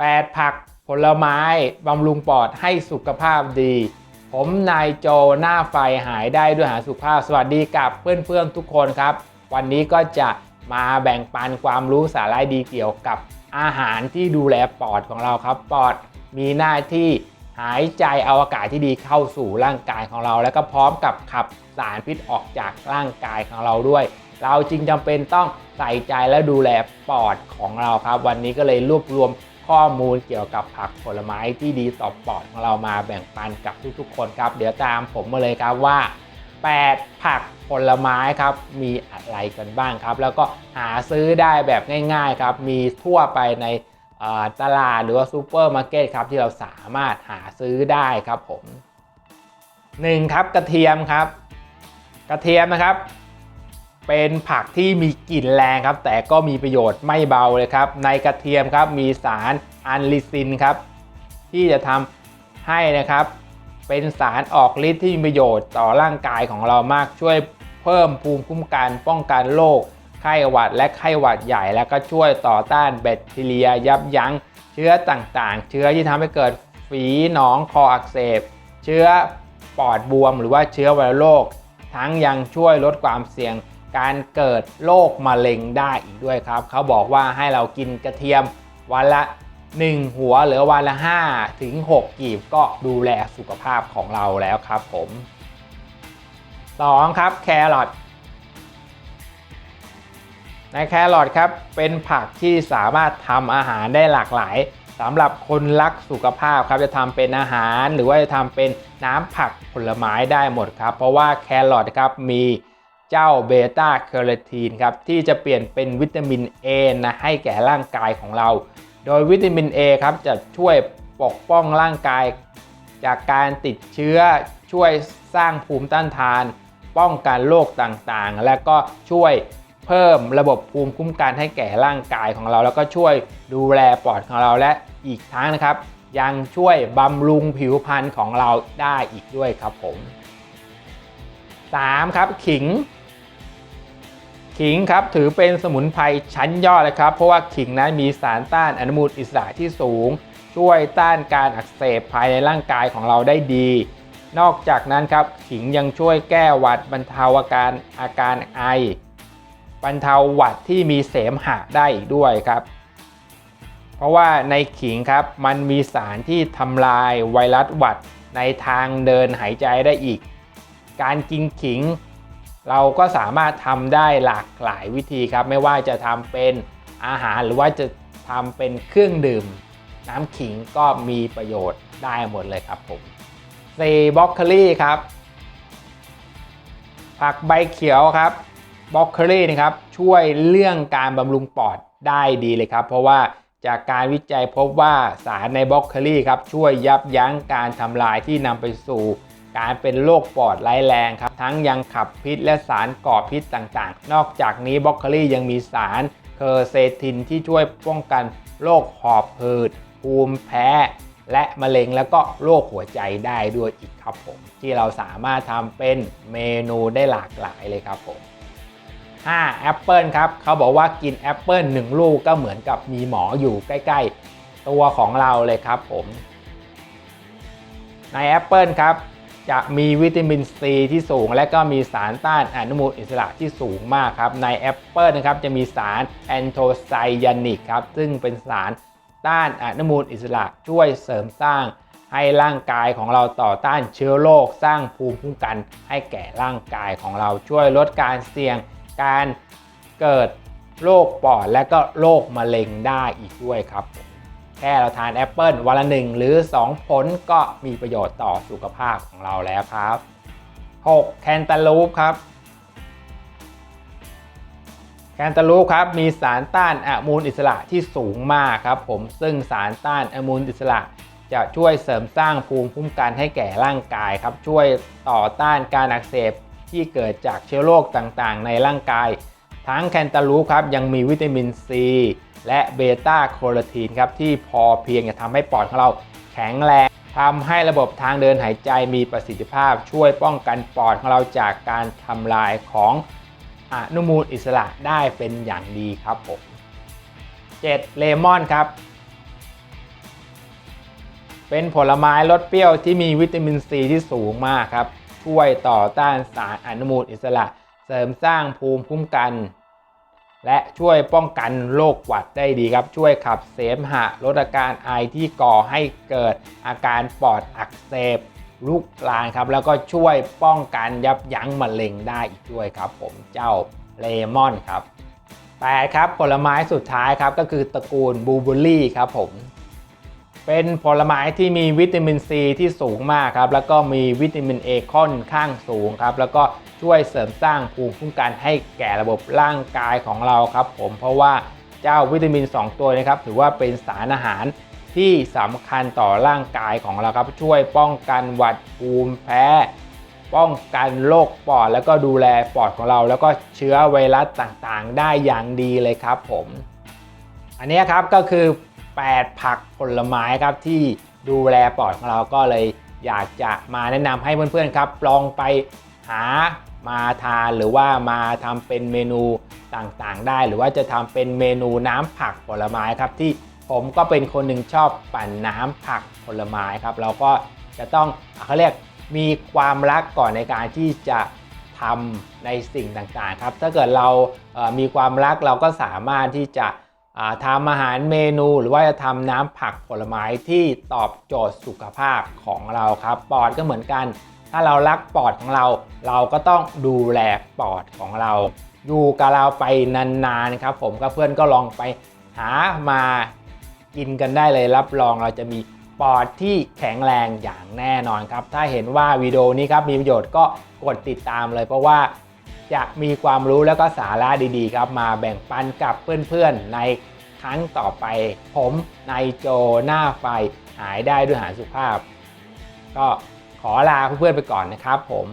8 ผักผลไม้บำรุงปอดให้สุขภาพดี ผมนายโจหน้าไฟหายได้ด้วยหาสุขภาพ สวัสดีกับเพื่อนๆทุกคนครับ วันนี้ก็จะมาแบ่งปันความรู้สาระดีเกี่ยวกับอาหารที่ดูแลปอดของเราครับ ปอดมีหน้าที่หายใจเอาอากาศที่ดีเข้าสู่ร่างกายของเรา แล้วก็พร้อมกับขับสารพิษออกจากร่างกายของเราด้วย เราจึงจำเป็นต้องใส่ใจและดูแลปอดของเราครับ วันนี้ก็เลยรวบรวม ข้อมูลเกี่ยวกับผักผลไม้ที่ดีต่อปอดของเรามาแบ่งปันกับทุกๆคนครับ เดี๋ยวตามผมมาเลยครับว่า 8 ผักผลไม้ครับมีอะไรกันบ้างครับ แล้วก็หาซื้อได้แบบง่าย ๆครับ มีทั่วไปในตลาดหรือว่าซูเปอร์มาร์เก็ตครับที่เราสามารถหาซื้อได้ครับผม 1. ครับกระเทียมครับ กระเทียมนะครับ เป็นผักที่มีกลิ่นแรงครับ แต่ก็มีประโยชน์ไม่เบาเลยครับ ในกระเทียมครับมีสารอันลิซินครับ ที่จะทำให้นะครับ เป็นสารออกฤทธิ์ที่มีประโยชน์ต่อร่างกายของเรามากช่วยเพิ่มภูมิคุ้มกันป้องกันโรคไข้หวัดและไข้หวัดใหญ่ แล้วก็ช่วยต่อต้านแบคทีเรียยับยั้งเชื้อต่างๆ เชื้อที่ทำให้เกิดฝีหนองคออักเสบ เชื้อปอดบวม หรือว่าเชื้อวัณโรคทั้งยังช่วยลดความเสี่ยง การเกิดโรคมะเร็งได้อีกด้วยครับ เขาบอกว่าให้เรากินกระเทียมวันละ 1 หัวหรือวันละ 5 ถึง 6 กีบก็ดูแลสุขภาพของเราแล้วครับผม 2. ครับแครอทในแครอทครับเป็นผักที่สามารถทำอาหารได้หลากหลายสำหรับคนรักสุขภาพครับจะทำเป็นอาหารหรือว่าจะทำเป็นน้ำผักผลไม้ได้หมดครับ เพราะว่าแครอทครับมี เจ้าเบต้าแคโรทีนครับที่จะเปลี่ยนเป็นวิตามิน A นะให้แก่ร่างกายของเรา โดยวิตามิน A ครับจะช่วยปกป้องร่างกาย จากการติดเชื้อช่วยสร้างภูมิต้านทาน ป้องกันโรคต่างๆ และก็ช่วยเพิ่มระบบภูมิคุ้มกันให้แก่ร่างกายของเรา แล้วก็ช่วยดูแลปอดของเราและอีกทั้งนะครับ ยังช่วยบำรุงผิวพรรณของเราได้อีกด้วยครับผม 3. ครับขิง ขิงครับถือเป็นสมุนไพรชั้นยอดเลยครับ เพราะว่าขิงนั้นมีสารต้านอนุมูลอิสระที่สูง ช่วยต้านการอักเสบภายในร่างกายของเราได้ดี นอกจากนั้นครับขิงยังช่วยแก้หวัดบรรเทาอาการอาการไอ บรรเทาหวัดที่มีเสมหะได้อีกด้วยครับ เพราะว่าในขิงครับมันมีสารที่ทำลายไวรัสหวัดในทางเดินหายใจได้อีก การกินขิง เราก็สามารถทำได้หลากหลายวิธีครับ ไม่ว่าจะทำเป็นอาหารหรือว่าจะทำเป็นเครื่องดื่ม น้ำขิงก็มีประโยชน์ได้หมดเลยครับผมเซบล็อกโคลี่ครับ ผักใบเขียวครับบล็อกโคลี่นะครับช่วยเรื่องการบำรุงปอดได้ดีเลยครับ เพราะว่าจากการวิจัยพบว่าสารในบล็อกโคลี่ครับช่วยยับยั้งการทำลายที่นำไปสู่ การเป็นโรคปอดร้ายแรงครับ ทั้งยังขับพิษและสารก่อพิษต่างๆ นอกจากนี้บล็อกโคลี่ยังมีสารเคอร์เซตินที่ช่วยป้องกันโรคหอบหืดภูมิแพ้ และมะเร็งแล้วก็โรคหัวใจได้ด้วยอีกครับผม ที่เราสามารถทำเป็นเมนูได้หลากหลายเลยครับผม 5. แอปเปิลครับเขาบอกว่ากินแอปเปิล1ลูกก็เหมือนกับมีหมออยู่ใกล้ ๆ ตัวของเราเลยครับผม ในแอปเปิลครับ จะมีวิตามินซีที่สูง และก็มีสารต้านอนุมูลอิสระที่สูงมากครับ ในแอปเปิลนะครับจะมีสารแอนโทไซยานิกครับ ซึ่งเป็นสารต้านอนุมูลอิสระช่วยเสริมสร้าง ให้ร่างกายของเราต่อต้านเชื้อโรคสร้างภูมิคุ้มกัน ให้แก่ร่างกายของเราช่วยลดการเสี่ยงการเกิดโรคปอดและก็โรคมะเร็งได้อีกด้วยครับผม แค่เราทานแอปเปิลวันละหนึ่งหรือ 2 ผลก็มีประโยชน์ต่อสุขภาพของเราแล้วครับ 6. แคนตาลูปครับแคนตาลูปครับมีสารต้านอนุมูลอิสระที่สูงมากครับผมซึ่งสารต้านอนุมูลอิสระจะช่วยเสริมสร้างภูมิคุ้มกันให้แก่ร่างกายครับช่วยต่อต้านการอักเสบที่เกิดจากเชื้อโรคต่างๆ ในร่างกาย ทั้งแคนตาลูปครับยังมีวิตามินซี และเบต้าโคโรทีนครับที่พอเพียงจะทำให้ปอดของเราแข็งแรงทำให้ระบบทางเดินหายใจมีประสิทธิภาพ ช่วยป้องกันปอดของเราจากการทำลายของอนุมูลอิสระได้เป็นอย่างดีครับผม 7. เลมอนครับ เป็นผลไม้รสเปรี้ยวที่มีวิตามินซีที่สูงมากครับ ช่วยต่อต้านสารอนุมูลอิสระ เสริมสร้างภูมิคุ้มกัน และช่วยป้องกันโรคหวัดได้ดีครับ ช่วยขับเสมหะลดอาการไอที่ก่อให้เกิดอาการปอดอักเสบลุกลามครับ แล้วก็ช่วยป้องกันยับยั้งมะเร็งได้อีกด้วยครับ ผมเจ้าเลมอนครับแต่ครับผลไม้สุดท้ายครับก็คือตระกูลบลูเบอร์รี่ครับผม เป็นผลไม้ที่มีวิตามินซีที่สูงมากครับ แล้วก็มีวิตามินเอค่อนข้างสูงครับ แล้วก็ช่วยเสริมสร้างภูมิคุ้มกันให้แก่ระบบร่างกายของเราครับ ผมเพราะว่าเจ้าวิตามิน 2 ตัวนี้ครับถือว่าเป็นสารอาหารที่สำคัญต่อร่างกายของเราครับ ช่วยป้องกันหวัดภูมิแพ้ ป้องกันโรคปอด แล้วก็ดูแลปอดของเรา แล้วก็เชื้อไวรัสต่างๆ ได้อย่างดีเลยครับผม อันนี้ครับก็คือ 8 ผักผลไม้ครับที่ดูแลปอดของเราก็เลยอยากจะมาแนะนำให้เพื่อนๆครับ ลองไปหามาทานหรือว่ามาทำเป็นเมนูต่างๆ ได้ หรือว่าจะทำเป็นเมนูน้ำผักผลไม้ครับที่ผมก็เป็นคนหนึ่งชอบปั่นน้ำผักผลไม้ครับ เราก็จะต้องเขาเรียกมีความรักก่อนในการที่จะทำในสิ่งต่างๆครับ ถ้าเกิดเรามีความรักเราก็สามารถที่จะ ทำอาหารเมนูหรือว่าจะทำน้ำผักผลไม้ที่ตอบโจทย์สุขภาพของเราครับ ปอดก็เหมือนกัน ถ้าเรารักปอดของเรา เราก็ต้องดูแลปอดของเรา อยู่กับเราไปนานๆครับ ผมก็เพื่อนก็ลองไปหามากินกันได้เลยรับรองเราจะมีปอดที่แข็งแรงอย่างแน่นอนครับ ถ้าเห็นว่าวิดีโอนี้ครับมีประโยชน์ก็กดติดตามเลยเพราะว่า จะมีความรู้แล้วก็สาระดีๆ ครับ มาแบ่งปันกับเพื่อนๆในครั้งต่อไป ผมนายโจหน้าไฟหายได้ด้วยหาสุขภาพ ก็ขอลาเพื่อนๆไปก่อนนะครับผม